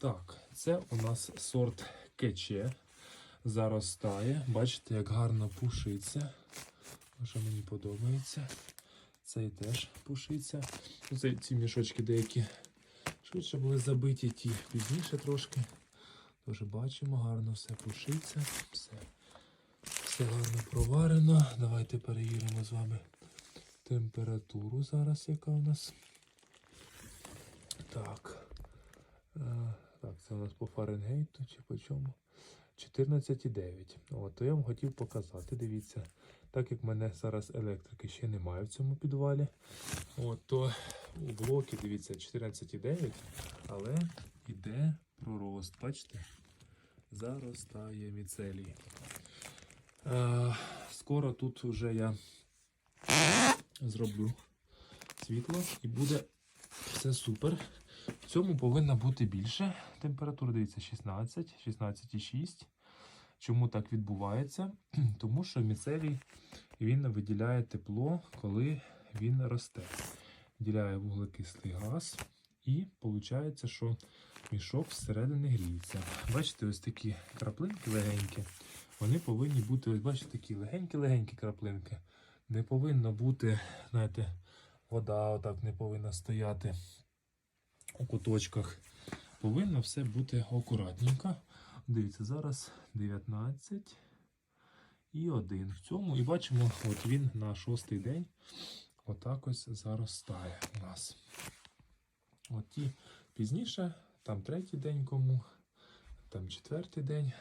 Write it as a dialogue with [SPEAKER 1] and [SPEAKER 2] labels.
[SPEAKER 1] Так, це у нас сорт кече. Заростає. Бачите, як гарно пушиться. Що мені подобається. Цей теж пушиться. Оце ці мішочки деякі швидше були забиті, ті пізніше трошки. Тож бачимо, гарно все пушиться. Все, все гарно проварено. Давайте перевіримо з вами температуру зараз, яка у нас. Так. Це у нас по Фаренгейту чи по чому? 14,9. От, то я вам хотів показати. Дивіться, так як в мене зараз електрики ще немає в цьому підвалі, от, то у блокі, дивіться, 14,9, але йде пророст. Бачите? Заростає міцелій. Е, скоро тут вже я зроблю світло і буде все супер. В цьому повинна бути більше. Температура, дивіться, 16, 16,6. Чому так відбувається? Тому що міцелій він виділяє тепло, коли він росте. Виділяє вуглекислий газ, і виходить, що мішок всередині гріється. Бачите, ось такі краплинки легенькі. Вони повинні бути, ось бачите, такі легенькі-легенькі краплинки. Не повинно бути, знаєте, вода отак не повинна стояти куточках. Повинно все бути акуратненько. Дивіться, зараз 19 і 1 в цьому. І бачимо, от він на шостий день отак ось заростає у нас. От ті пізніше, там третій день кому, там четвертий день,